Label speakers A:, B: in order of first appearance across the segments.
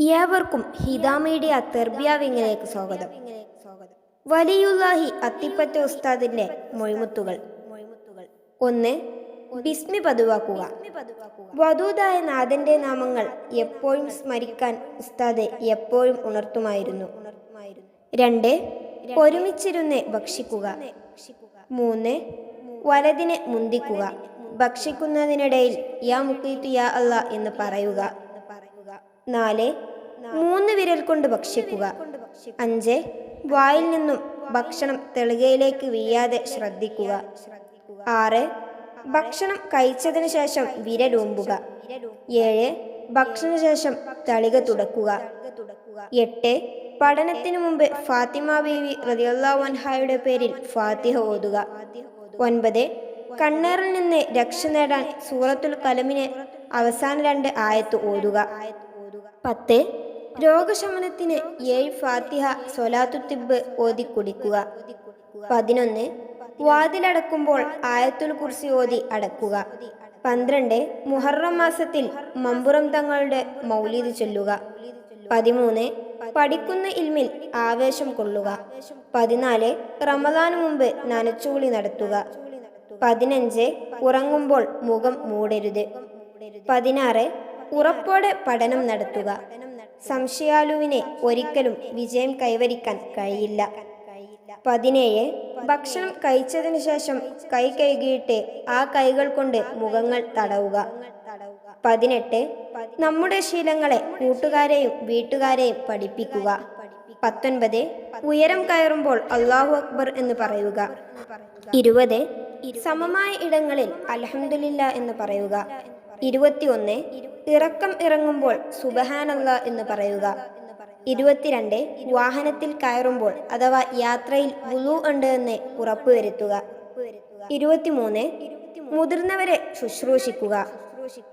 A: ഏവർക്കും ഹിദാ മീഡിയ സ്വാഗതം. വലിയുല്ലാഹി അത്തിപ്പറ്റ ഉസ്താദിന്റെ മൊഴിമുത്തുകൾ ഒന്ന് ബിസ്മി പതിവാക്കുക. വധൂതായ നാഥന്റെ നാമങ്ങൾ എപ്പോഴും സ്മരിക്കാൻ ഉസ്താദ് എപ്പോഴും ഉണർത്തുമായിരുന്നു. രണ്ട് ഒരുമിച്ചിരുന്ന് ഭക്ഷിക്കുക. മൂന്ന് വലതിനെ മുന്തിക്കുക. ഭക്ഷിക്കുന്നതിനിടയിൽ യാ മുക്കീത്തു യാ അല്ല എന്ന് പറയുക. നാല് മൂന്ന് വിരൽ കൊണ്ട് ഭക്ഷിക്കുക. അഞ്ച് വായിൽ നിന്നും ഭക്ഷണം തെളികയിലേക്ക് വീയാതെ ശ്രദ്ധിക്കുക. ആറ് ഭക്ഷണം കഴിച്ചതിന് ശേഷം വിരലൂമ്പുക ഏഴ് ഭക്ഷണശേഷം തളിക തുടക്കുക. എട്ട് പഠനത്തിനു മുമ്പ് ഫാത്തിമ ബീവി റളിയല്ലാഹു അൻഹായുടെ പേരിൽ ഫാത്തിഹ ഓതുക. ഒൻപത് കണ്ണേറിൽ നിന്ന് രക്ഷ നേടാൻ സൂറത്തുൽ കലമിന് അവസാന രണ്ട് ആയത്ത് ഓതുക. പത്ത്. രോഗശമനത്തിന് ഏഴ് ഫാത്തിഹ സൊലാത്തു തിബ് ഓതി കുടിക്കുക. പതിനൊന്ന്. വാതിലടക്കുമ്പോൾ ആയത്തുൽ കുർസി ഓതി അടക്കുക. പന്ത്രണ്ട്. മുഹറം മാസത്തിൽ മമ്പുറം തങ്ങളുടെ മൗലീദ് ചൊല്ലുക. പതിമൂന്ന്. പഠിക്കുന്ന ഇൽമിൽ ആവേശം കൊള്ളുക. പതിനാല്. റമദാന് മുമ്പ് നനച്ചുകുളി നടത്തുക. പതിനഞ്ച്. ഉറങ്ങുമ്പോൾ മുഖം മൂടരുത്. പതിനാറ്. ഉറപ്പോടെ പഠനം നടത്തുക. സംശയാലുവിനെ ഒരിക്കലും വിജയം കൈവരിക്കാൻ കഴിയില്ല. പതിനേഴ്. ഭക്ഷണം കഴിച്ചതിന് ശേഷം കൈ കഴുകിയിട്ട് ആ കൈകൾ കൊണ്ട് മുഖങ്ങൾ തടവുക. പതിനെട്ട്. നമ്മുടെ ശീലങ്ങളെ കൂട്ടുകാരെയും വീട്ടുകാരെയും പഠിപ്പിക്കുക. പത്തൊൻപത്. ഉയരം കയറുമ്പോൾ അള്ളാഹു അക്ബർ എന്ന് പറയുക. ഇരുപത്. സമമായ ഇടങ്ങളിൽ അലഹമില്ല എന്ന് പറയുക. ഇരുപത്തിയൊന്ന്. ഇറക്കം ഇറങ്ങുമ്പോൾ സുബഹാനല്ല എന്ന് പറയുക. ഇരുപത്തിരണ്ട് വാഹനത്തിൽ കയറുമ്പോൾ അഥവാ യാത്രയിൽ വുളു ഉണ്ട് എന്ന് ഉറപ്പുവരുത്തുക ഇരുപത്തിമൂന്ന് മുതിർന്നവരെ ശുശ്രൂഷിക്കുക.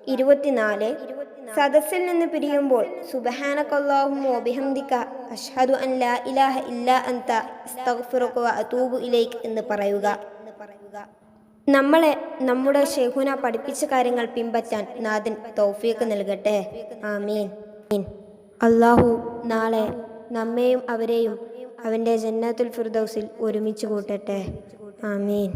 A: ഇരുപത്തിനാല് സദസ്സിൽ നിന്ന് പിരിയുമ്പോൾ സുബഹാനക്കല്ലാഹുമോ ബിഹംദിക അഷ്ഹദു അൻ ലാ ഇലാഹ അൻത അസ്തഗ്ഫിറുക അതൂബു ഇലൈക് എന്ന് പറയുക. നമ്മളെ നമ്മുടെ ഷെഹുന പഠിപ്പിച്ച കാര്യങ്ങൾ പിൻപറ്റാൻ നാഥൻ തൗഫീക്ക് നൽകട്ടെ. ആമീൻ. അള്ളാഹു നാളെ നമ്മെയും അവരെയും അവന്റെ ജന്നാത്തുൽ ഫിർദൗസിൽ ഒരുമിച്ച് കൂട്ടട്ടെ. ആമീൻ.